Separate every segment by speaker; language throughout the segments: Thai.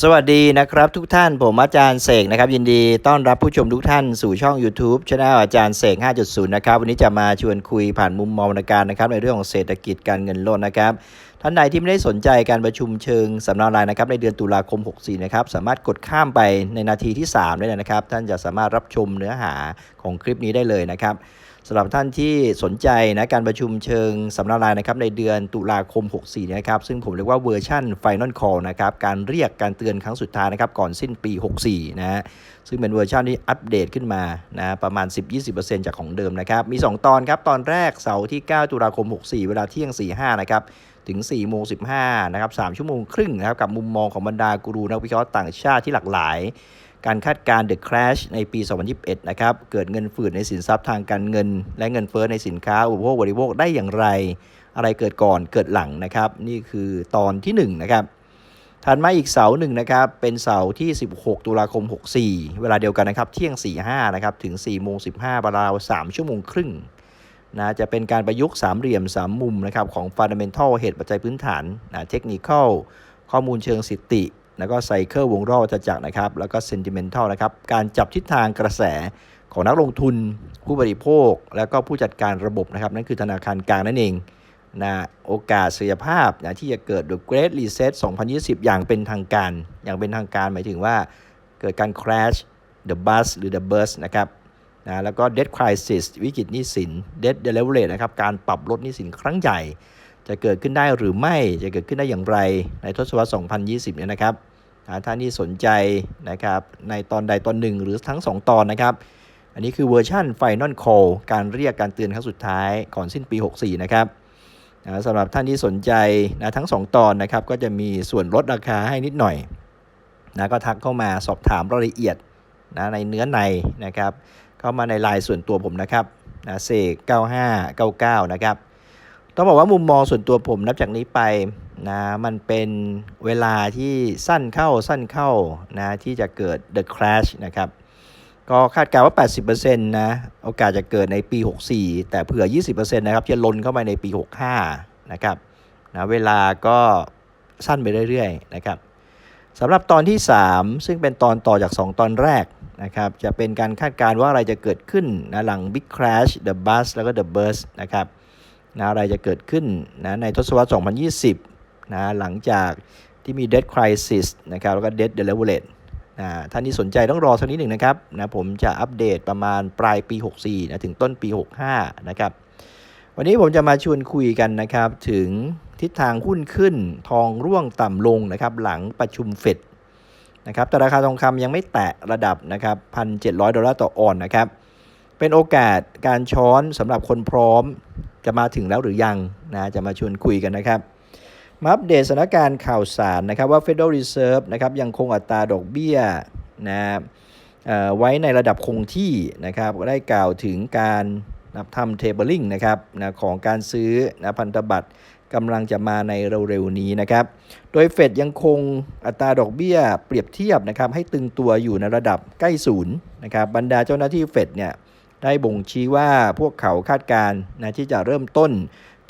Speaker 1: สวัสดีนะครับทุกท่านผมอาจารย์เสกนะครับ ยินดีต้อนรับผู้ชมทุกท่านสู่ช่อง YouTube ช anel อาจารย์เสก 5.0 นะครับ วันนี้จะมาชวนคุยผ่านมุมมองการนะครับในเรื่องของเศรษฐกิจการเงินโลนนะครับ ท่านใดที่ไม่ได้สนใจการประชุมเชิงสำนักรายนะครับในเดือนตุลาคม 64 นะครับ สามารถกดข้ามไปในนาทีที่ 3 ได้เลยนะครับ ท่านจะสามารถรับชมเนื้อหาของคลิปนี้ได้เลยนะครับ สำหรับท่านที่สนใจนะการประชุมเชิงสำนักงานนะครับในเดือนตุลาคม 64นะครับซึ่งผมเรียกว่าเวอร์ชัน Final Call นะครับการเรียกการเตือนครั้งสุดท้ายนะครับก่อนสิ้นปี 64นะฮะซึ่งเป็นเวอร์ชันที่อัปเดตขึ้นมานะประมาณ 10-20%จากของเดิมนะครับมี 2 ตอนครับ ตอนแรกเสาร์ที่ 9 ตุลาคม 64 เวลาเที่ยง 45 นะครับถึง4โมง15นะครับ3ชั่วโมงครึ่งนะครับกับมุมมองของบรรดากูรูนักวิเคราะห์ต่างชาติที่หลากหลาย การคาดการณ์ The Crash ในปี 2021 นะครับ เกิดเงินฝืดในสินทรัพย์ทางการเงิน และเงินเฟ้อในสินค้าอุปโภคบริโภคได้อย่างไร อะไรเกิดก่อนเกิดหลังนะครับ นี่คือตอนที่ 1 นะครับถัดมาอีกเสาหนึ่งนะครับ เป็นเสาที่ 16 ตุลาคม 64 เวลาเดียวกันนะครับ เที่ยง 45 นะครับ ถึง4โมง15ประมาณ3ชั่วโมงครึ่งนะจะเป็นการประยุกต์สามเหลี่ยมสามมุมนะครับของ Fundamental เหตุปัจจัยพื้นฐานนะเทคนิคข้อมูลเชิงสิติ แล้วก็ไซเคิลวงรอบวัฏจักรนะครับ แล้วก็ Sentimental นะครับ การจับทิศทางกระแสของนักลงทุน ผู้บริโภค แล้วก็ผู้จัดการระบบนะครับ นั่นคือธนาคารกลางนั่นเองนะโอกาสศักยภาพนะที่จะเกิด The Great Reset 2020 อย่างเป็นทางการ อย่างเป็นทางการหมายถึงว่าเกิดการ crash the bust หรือ the burst นะครับนะแล้วก็ debt crisis วิกฤตหนี้สิน debt deleverage นะครับ การปรับลดหนี้สินครั้งใหญ่ จะเกิดขึ้นได้หรือไม่ จะเกิดขึ้นได้อย่างไร ในทศวรรษ 2020 เนี่ยนะครับ ท่านที่สนใจนะครับในตอนใดตอนหนึ่งหรือทั้ง 2 ตอนนะครับ อันนี้คือเวอร์ชัน Final Call การเรียกการเตือนครั้งสุดท้ายก่อนสิ้นปี 64 นะครับสำหรับท่านที่สนใจนะทั้ง 2 ตอนนะครับก็จะมีส่วนลดราคาให้นิดหน่อยนะก็ทักเข้ามาสอบถามรายละเอียดนะในเนื้อในนะครับ เข้ามาในไลน์ส่วนตัวผมนะครับนะเสก9599 นะครับ ต้องบอกว่ามุมมองส่วนตัวผมนับจากนี้ไป นะมันเป็นเวลาที่สั้นเข้าสั้นเข้านะที่จะเกิด the crash นะครับก็คาดการณ์ว่า 80%นะโอกาสจะเกิดในปี 64 แต่เผื่อ 20%นะครับจะลนเข้าไปในปี 65 นะครับนะเวลาก็สั้นไปเรื่อยๆนะครับสำหรับตอนที่ 3 ซึ่งเป็นตอนต่อจาก 2 ตอนแรกนะครับจะเป็นการคาดการณ์ว่าอะไรจะเกิดขึ้นนะหลัง Big Crash The Bust แล้วก็ The Burst นะครับนะอะไรจะเกิดขึ้นนะในทศวรรษ 2020 นะหลังจากที่มี Debt Crisis นะครับแล้วก็ Debt Deleverage นะท่านที่สนใจต้องรอสักนิดหนึ่งนะครับนะผมจะอัปเดตประมาณปลายปี 64นะถึงต้นปี 65 นะครับ วันนี้ผมจะมาชวนคุยกันนะครับถึงทิศทางหุ้นขึ้นทองร่วงต่ำลงนะครับหลังประชุมเฟดนะครับแต่ราคาทองคำยังไม่แตะระดับนะครับ1,700 ดอลลาร์ต่อออนนะครับเป็นโอกาสการช้อนสำหรับคนพร้อมจะมาถึงแล้วหรือยังนะจะมาชวนคุยกันนะครับ มาอัปเดตสถานการณ์ข่าวสารนะครับว่า Federal Reserve นะครับยังคงอัตราดอกเบี้ยนะเอ่อไว้ในระดับคงที่นะครับได้กล่าวถึงการนับทำ tabering นะครับนะของการซื้อนะพันธบัตรกำลังจะมาในเร็วๆนี้นะครับ โดยเฟดยังคงอัตราดอกเบี้ยเปรียบเทียบนะครับให้ตึงตัวอยู่ในระดับใกล้ศูนย์นะครับบรรดาเจ้าหน้าที่เฟดเนี่ยได้บ่งชี้ว่าพวกเขาคาดการณ์นะที่จะเริ่มต้น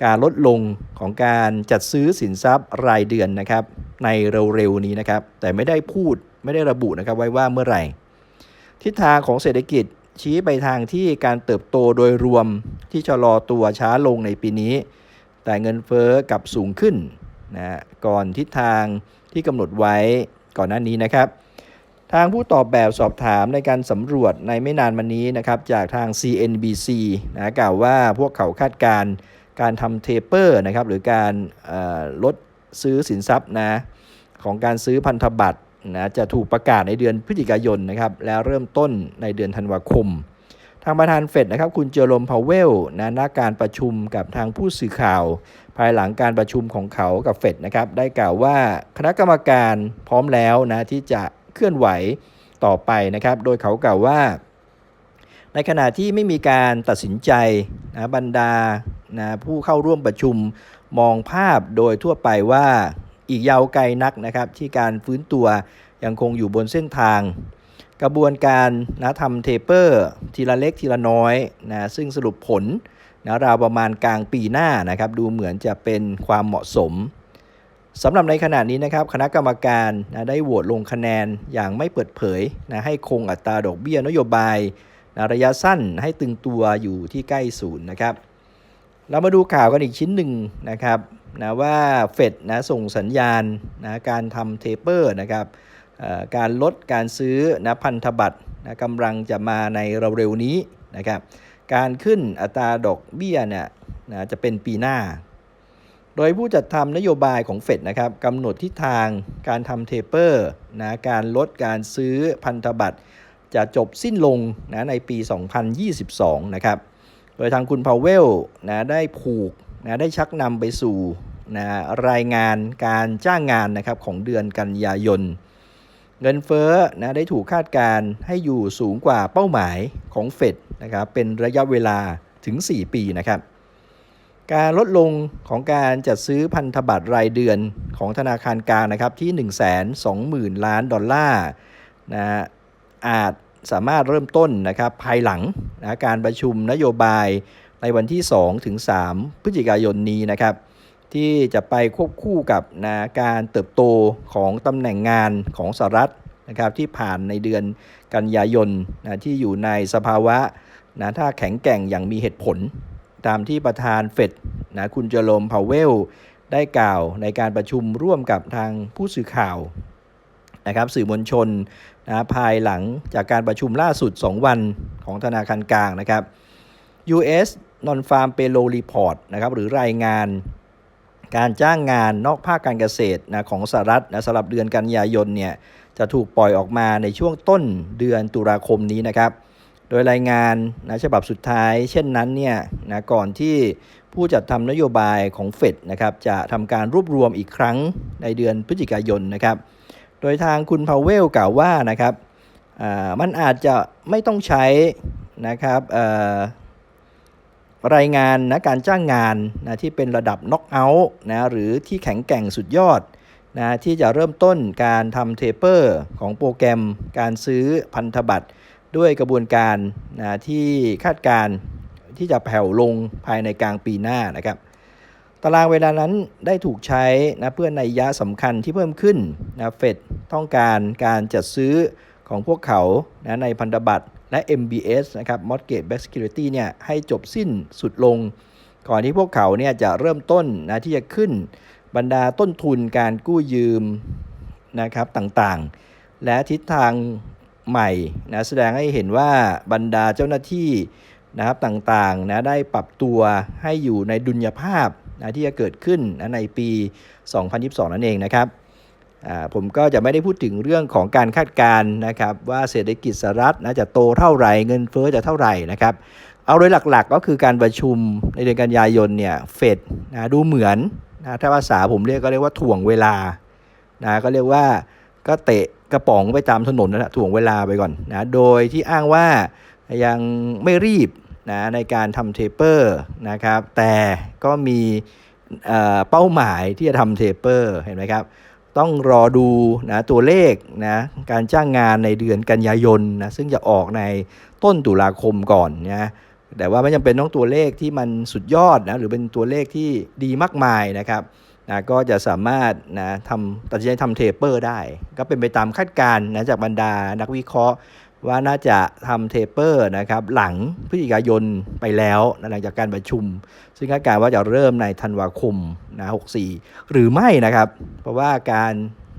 Speaker 1: การลดลงของการจัดซื้อสินทรัพย์รายเดือนนะครับ ในเร็วๆนี้นะครับ แต่ไม่ได้พูดไม่ได้ระบุนะครับไว้ว่าเมื่อไหร่ ทิศทางของเศรษฐกิจชี้ไปทางที่การเติบโตโดยรวมที่ชะลอตัวช้าลงในปีนี้ แต่เงินเฟ้อกลับสูงขึ้นนะก่อนทิศทางที่กำหนดไว้ก่อนหน้านี้นะครับ ทางผู้ตอบแบบสอบถามในการสำรวจในไม่นานมานี้นะครับ จากทาง CNBC นะกล่าวว่าพวกเขาคาดการณ์ การทำเทเปอร์นะครับหรือการลดซื้อสินทรัพย์นะของการซื้อพันธบัตรนะจะถูกประกาศในเดือนพฤศจิกายนนะครับแล้วเริ่มต้นในเดือนธันวาคม ทางประธานเฟดนะครับคุณเจอร์โรมพาวเวลนะนักการประชุมกับทางผู้สื่อข่าว ภายหลังการประชุมของเขากับเฟดนะครับได้กล่าวว่าคณะกรรมการพร้อมแล้วนะที่จะเคลื่อนไหวต่อไปนะครับ โดยเขากล่าวว่า ในขณะที่ไม่มีการตัดสินใจนะบรรดา นะผู้เข้าร่วมประชุมมองภาพโดยทั่วไปว่าอีกยาวไกลนักนะครับ ที่การฟื้นตัวยังคงอยู่บนเส้นทาง กระบวนการนะทำเทเปอร์ทีละเล็กทีละน้อยนะซึ่งสรุปผลนะราวประมาณกลางปีหน้านะครับดูเหมือนจะเป็นความเหมาะสมสำหรับในขณะนี้นะครับคณะกรรมการนะได้โหวตลงคะแนนอย่างไม่เปิดเผยนะให้คงอัตราดอกเบี้ยนโยบายนะระยะสั้นให้ตึงตัวอยู่ที่ใกล้ศูนย์นะครับ เรามาดูข่าวกันอีกชิ้นหนึ่งนะครับนะว่าเฟดนะส่งสัญญาณนะการทำเทเปอร์นะครับเอ่อการลดการซื้อนะพันธบัตรนะกำลังจะมาในเร็วๆนี้นะครับการขึ้นอัตราดอกเบี้ยเนี่ยนะจะเป็นปีหน้า โดยผู้จัดทำนโยบายของเฟดนะครับกำหนดทิศทางการทำเทเปอร์นะการลดการซื้อพันธบัตรจะจบสิ้นลงนะในปี 2022 นะครับ โดยทางคุณพาวเวลนะได้ผูกนะได้ชักนำไปสู่นะรายงานการจ้างงานนะครับของเดือนกันยายน เงินเฟ้อนะได้ถูกคาดการณ์ให้อยู่สูงกว่าเป้าหมายของเฟดนะครับเป็นระยะเวลาถึง 4 ปีนะครับการลดลงของการจัดซื้อพันธบัตรรายเดือนของธนาคารกลางนะครับที่ 1 2 0 0 0 0 ล้านดอลลาร์นะอาจ สามารถเริ่มต้นนะครับภายหลังนะการประชุมนโยบายในวันที่ 2 ถึง 3 พฤศจิกายนนี้นะครับ ที่จะไปควบคู่กับนะการเติบโตของตำแหน่งงานของสหรัฐนะครับที่ผ่านในเดือนกันยายนนะที่อยู่ในสภาวะนะถ้าแข็งแกร่งอย่างมีเหตุผล ตามที่ประธานเฟดนะคุณเจอโรมพาวเวล ได้กล่าวในการประชุมร่วมกับทางผู้สื่อข่าว นะครับสื่อมวลชนนะภายหลังจากการประชุมล่าสุด 2 วันของธนาคารกลางนะครับ US Non-Farm Payroll Report นะครับหรือรายงานการจ้างงานนอกภาคการเกษตรนะของสหรัฐนะสำหรับเดือนกันยายนเนี่ยจะถูกปล่อยออกมาในช่วงต้นเดือนตุลาคมนี้นะครับ โดยรายงานนะฉบับสุดท้าย เช่นนั้นเนี่ยนะก่อนที่ผู้จัดทำนโยบายของเฟดนะครับจะทำการรวบรวมอีกครั้งในเดือนพฤศจิกายนนะครับ โดยทางคุณพาวเวลกล่าวว่านะครับมันอาจจะไม่ต้องใช้นะครับรายงานนะการจ้างงานนะที่เป็นระดับน็อกเอาท์นะหรือที่แข็งแกร่งสุดยอดนะที่จะเริ่มต้นการทำเทเปอร์ของโปรแกรมการซื้อพันธบัตร ด้วยกระบวนการนะที่คาดการณ์ที่จะแผ่วลงภายในกลางปีหน้านะครับตารางเวลานั้นได้ถูกใช้นะเพื่อในยะสำคัญที่เพิ่มขึ้นนะเฟด ต้องการการจัดซื้อของพวกเขานะในพันธบัตรและ MBS นะครับ Mortgage Backed Security เนี่ยให้จบสิ้นสุดลง ก่อนที่พวกเขาเนี่ยจะเริ่มต้นนะที่จะขึ้นบรรดาต้นทุนการกู้ยืมนะครับต่างๆ และทิศทางใหม่นะแสดงให้เห็นว่าบรรดาเจ้าหน้าที่นะครับต่างๆนะได้ปรับตัวให้อยู่ในดุลยภาพนะที่จะเกิดขึ้นนะในปี 2022 นั่นเองนะครับ ผมก็จะไม่ได้พูดถึงเรื่องของการคาดการณ์นะครับว่าเศรษฐกิจสหรัฐนะจะโตเท่าไหร่เงินเฟ้อจะเท่าไหร่นะครับเอาโดยหลักๆก็คือการประชุมในเดือนกันยายนเนี่ยเฟดนะดูเหมือนนะถ้าภาษาผมเรียกก็เรียกว่าถ่วงเวลานะก็เรียกว่าก็เตะกระป๋องไปตามถนนนะถ่วงเวลาไปก่อนนะโดยที่อ้างว่ายังไม่รีบนะในการทำเทเปอร์นะครับแต่ก็มีเอ่อเป้าหมายที่จะทำเทเปอร์เห็นไหมครับ ต้องรอดูนะตัวเลขนะการจ้างงานในเดือนกันยายนนะซึ่งจะออกในต้นตุลาคมก่อนนะแต่ว่าไม่จำเป็นต้องตัวเลขที่มันสุดยอดนะหรือเป็นตัวเลขที่ดีมากมายนะครับนะก็จะสามารถนะทำตัดสินใจทำเทเปอร์ได้ ก็เป็นไปตามคาดการณ์นะจากบรรดานักวิเคราะห์ ว่าน่าจะทำเทเปอร์นะครับหลังพฤศจิกายนไปแล้วนะหลังจากการประชุม ซึ่งคาดการณ์ว่าจะเริ่มในธันวาคมนะ64 หรือไม่นะครับ เพราะว่าการ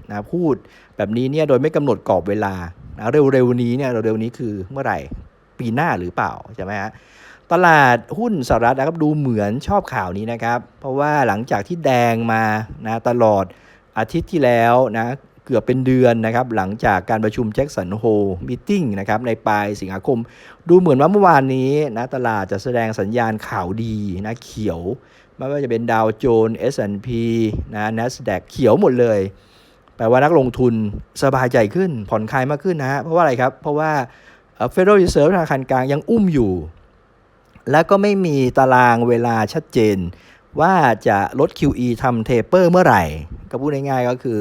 Speaker 1: นะพูดแบบนี้เนี่ยโดยไม่กำหนดกรอบเวลานะเร็วๆนี้เนี่ยเร็วๆนี้คือเมื่อไหร่ปีหน้าหรือเปล่าใช่ไหมฮะตลาดหุ้นสหรัฐนะครับดูเหมือนชอบข่าวนี้นะครับ เพราะว่าหลังจากที่แดงมานะตลอดอาทิตย์ที่แล้วนะ เกือบเป็นเดือนนะครับหลังจากการประชุมแจ็คสันโฮมิทติ้งนะครับในปลายสิงหาคม ดูเหมือนว่าเมื่อวานนี้นะตลาดจะแสดงสัญญาณข่าวดีนะเขียวไม่ว่าจะเป็นดาวโจนส์ S&P นะ NASDAQ เขียวหมดเลยแปลว่านักลงทุนสบายใจขึ้น ผ่อนคลายมากขึ้นนะฮะเพราะว่าอะไรครับ เพราะว่าเอ่อ Federal Reserve ธนาคารกลางยังอุ้มอยู่ และก็ไม่มีตารางเวลาชัดเจน ว่าจะลด QE ทำเทเปอร์เมื่อไหร่ ก็พูดง่ายๆก็คือ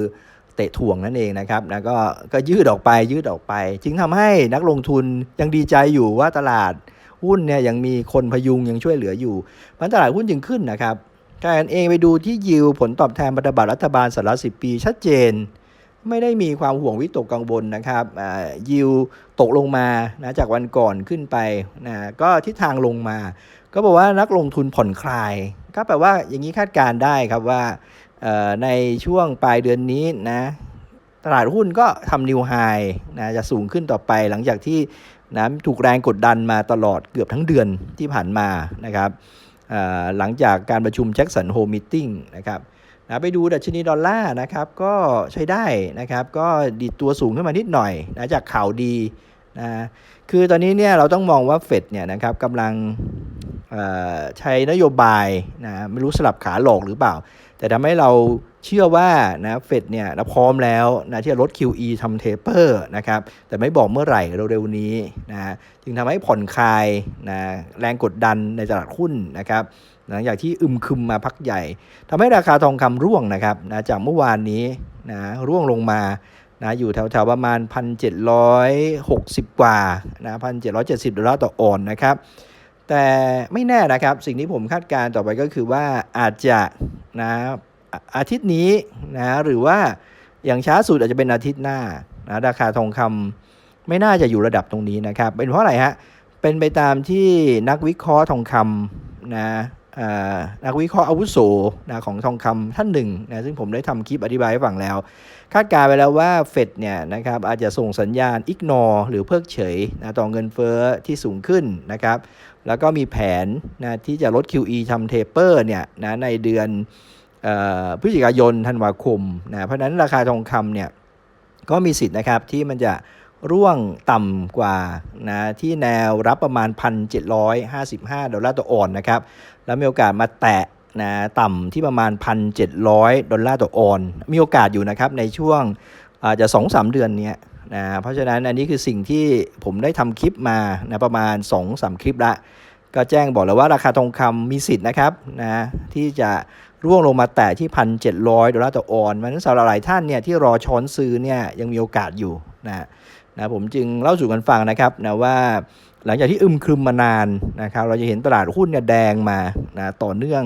Speaker 1: เตะถ่วงนั่นเองนะครับนะก็ก็ยืดออกไปยืดออกไป จึงทำให้นักลงทุนยังดีใจอยู่ว่าตลาดหุ้นเนี่ยยังมีคนพยุงยังช่วยเหลืออยู่เพราะฉะนั้นตลาดหุ้นจึงขึ้นนะครับแค่เองไปดูที่ยิวผลตอบแทนพันธบัตรรัฐบาลสหรัฐ10 ปี ชัดเจน ไม่ได้มีความห่วงวิตกกังวลนะครับยิวตกลงมานะจากวันก่อนขึ้นไปนะก็ทิศทางลงมา ก็บอกว่านักลงทุนผ่อนคลาย ก็แปลว่าอย่างนี้คาดการได้ครับว่า ในช่วงปลายเดือนนี้นะตลาดหุ้นก็ทำนิวไฮนะจะสูงขึ้นต่อไปหลังจากที่นะถูกแรงกดดันมาตลอดเกือบทั้งเดือนที่ผ่านมานะครับหลังจากการประชุมแจ็คสันโฮมิทติ้งนะครับนะไปดูดัชนีดอลลาร์นะครับก็ใช้ได้นะครับก็ดีตัวสูงขึ้นมานิดหน่อยนะจากข่าวดีนะคือตอนนี้เนี่ยเราต้องมองว่าเฟดเนี่ยนะครับกำลัง ใช้นโยบายนะไม่รู้สลับขาหลอกหรือเปล่า แต่ทำให้เราเชื่อว่านะเฟดเนี่ยพร้อมแล้วนะที่จะลด QE ทำเทเปอร์นะครับแต่ไม่บอกเมื่อไหร่เร็วๆนี้นะจึงทำให้ผ่อนคลายนะแรงกดดันในตลาดหุ้นนะครับหลังจากที่อึมครึมมาพักใหญ่ ทำให้ราคาทองคำร่วงนะครับนะจากเมื่อวานนี้นะร่วงลงมานะอยู่แถวๆประมาณ 1,760 กว่านะ1,770 ดอลลาร์ต่อออนนะครับ แต่ไม่แน่นะครับ สิ่งที่ผมคาดการณ์ต่อไปก็คือว่าอาจจะนะอาทิตย์นี้นะหรือว่าอย่างช้าสุดอาจจะเป็นอาทิตย์หน้านะราคาทองคำไม่น่าจะอยู่ระดับตรงนี้นะครับ เป็นเพราะอะไรฮะเป็นไปตามที่นักวิเคราะห์ทองคำนะ นักวิเคราะห์อาวุโสนะของทองคำท่านหนึ่งนะซึ่งผมได้ทำคลิปอธิบายให้ฟังแล้ว คาดการณ์ไปแล้วว่าเฟดเนี่ยนะครับอาจจะส่งสัญญาณ ignore หรือเพิกเฉยนะต่อเงินเฟ้อที่สูงขึ้นนะครับแล้วก็มีแผนนะที่จะลด QE ทำเทเปอร์เนี่ยนะในเดือนออพฤศจิกายนธันวาคมนะเพราะฉะนั้นราคาทองคำเนี่ยก็มีสิทธิ์นะครับที่มันจะ ร่วงต่ำกว่านะที่แนวรับประมาณ 1,755 ดอลลาร์ต่อออนนะครับแล้วมีโอกาสมาแตะนะต่ำที่ประมาณ 1,700 ดอลลาร์ต่อออน มีโอกาสอยู่นะครับในช่วงอาจจะ 2-3 เดือนนี้นะเพราะฉะนั้นอันนี้คือสิ่งที่ผมได้ทำคลิปมานะประมาณ 2-3 คลิปละก็แจ้งบอกแล้วว่าราคาทองคำมีสิทธิ์นะครับนะที่จะร่วงลงมาแตะที่ 1,700 ดอลลาร์ต่อออนเพราะฉะนั้นสำหรับหลายท่านเนี่ยที่รอช้อนซื้อเนี่ยยังมีโอกาสอยู่นะ นะผมจึงเล่าสู่กันฟังนะครับนะว่าหลังจากที่อึมครึมมานานนะครับเราจะเห็นตลาดหุ้นเนี่ยแดงมานะต่อเนื่อง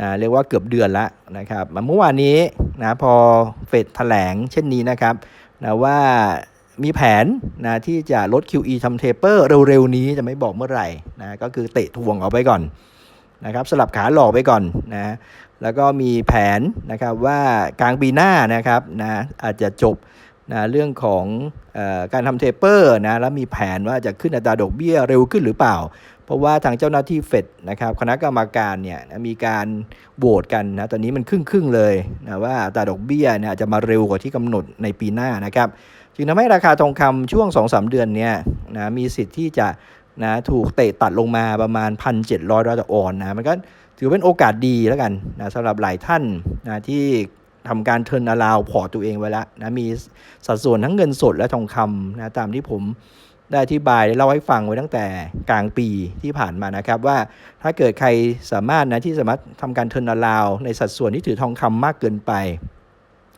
Speaker 1: นะเรียกว่าเกือบเดือนละนะครับเมื่อวานนี้นะพอเฟดแถลงเช่นนี้นะครับนะว่ามีแผนนะที่จะลด QE ทำเทเปอร์เร็วๆนี้จะไม่บอกเมื่อไหร่นะก็คือเตะทวงเอาไปก่อนนะครับสลับขาหลอกไปก่อนนะแล้วก็มีแผนนะครับว่ากลางปีหน้านะครับนะอาจจะจบ นะเรื่องของอการทำเทเปอร์นะแล้วมีแผนว่าจะขึ้นอัตราดอกเบี้ยเร็วขึ้นหรือเปล่า เพราะว่าทางเจ้าหน้าที่เฟดนะครับคณะกรรมการเนี่ยนะมีการโหวตกันนะตอนนี้มันครึ่งครึ่งๆเลยนะว่าอัตราดอกเบี้ยเนี่ยจะมาเร็วกว่าที่กำหนดในปีหน้านะครับจึงทำให้ราคาทองคำช่วง 2-3 เดือนเนี้ยนะมีสิทธิ์ที่จะนะถูกเตะตัดลงมาประมาณ 1,700ดอลลาร์ต่อออนนะมันก็ถือเป็นโอกาสดีแล้วกันนะสำหรับหลายท่านนะที่ ทำการเทิร์นอลาวพอร์ตตัวเองไว้แล้วนะมีสัดส่วนทั้งเงินสดและทองคำนะตามที่ผมได้อธิบายได้เล่าให้ฟังไว้ตั้งแต่กลางปีที่ผ่านมานะครับว่าถ้าเกิดใครสามารถนะที่สามารถทำการเทิร์นอลาวในสัดส่วนที่ถือทองคำมากเกินไป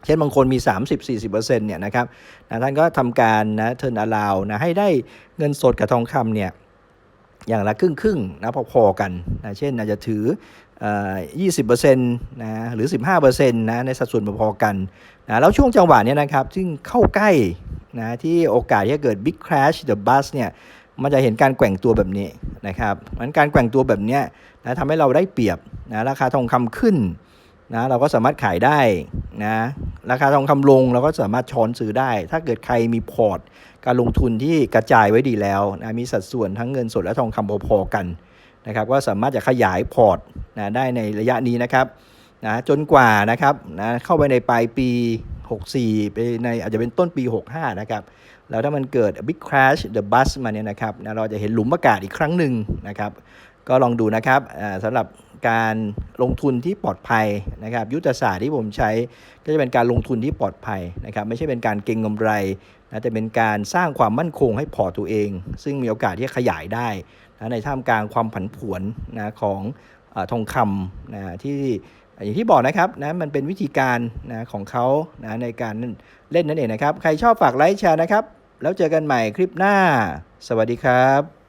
Speaker 1: เช่นบางคนมี 30-40%เนี่ยนะครับนะท่านก็ทำการนะเทิร์นอลาวนะให้ได้เงินสดกับทองคำเนี่ยอย่างละครึ่งครึ่งๆนะพอๆกันนะเช่นอาจจะถือ เอ่อ20%นะหรือ15%นะในสัดส่วนพอๆกันนะแล้วช่วงจังหวะเนี้ยนะครับ ซึ่งเข้าใกล้นะที่โอกาสที่จะเกิด Big Crash the Bus เนี่ยมันจะเห็นการแกว่งตัวแบบนี้นะครับมันการแกว่งตัวแบบนี้นะทำให้เราได้เปรียบนะราคาทองคำขึ้นนะเราก็สามารถขายได้นะราคาทองคำลงเราก็สามารถช้อนซื้อได้ ถ้าเกิดใครมีพอร์ต การลงทุนที่กระจายไว้ดีแล้วนะมีสัดส่วนทั้งเงินสดและทองคำพอๆกัน นะครับก็สามารถจะขยายพอร์ตนะได้ในระยะนี้นะครับนะจนกว่านะครับนะเข้าไปในปลายปี 64 ไปในอาจจะเป็นต้นปี 65 นะครับ แล้วถ้ามันเกิด Big Crash the Bus มาเนี่ยนะครับนะเราจะเห็นหลุมอากาศอีกครั้งหนึ่งนะครับ ก็ลองดูนะครับอ่าสำหรับการลงทุนที่ปลอดภัยนะครับ ยุทธศาสตร์ที่ผมใช้ก็จะเป็นการลงทุนที่ปลอดภัยนะครับ ไม่ใช่เป็นการเก็งกำไรนะแต่เป็นการสร้างความมั่นคงให้พอร์ตตัวเอง ซึ่งมีโอกาสที่จะขยายได้ นะในท่ามกลางความผันผวนนะของอทองคำนะที่อย่างที่บอกนะครับนะมันเป็นวิธีการนะของเขานะในการเล่นนั่นเองนะครับ ใครชอบฝากไลค์แชร์นะครับ แล้วเจอกันใหม่คลิปหน้า สวัสดีครับ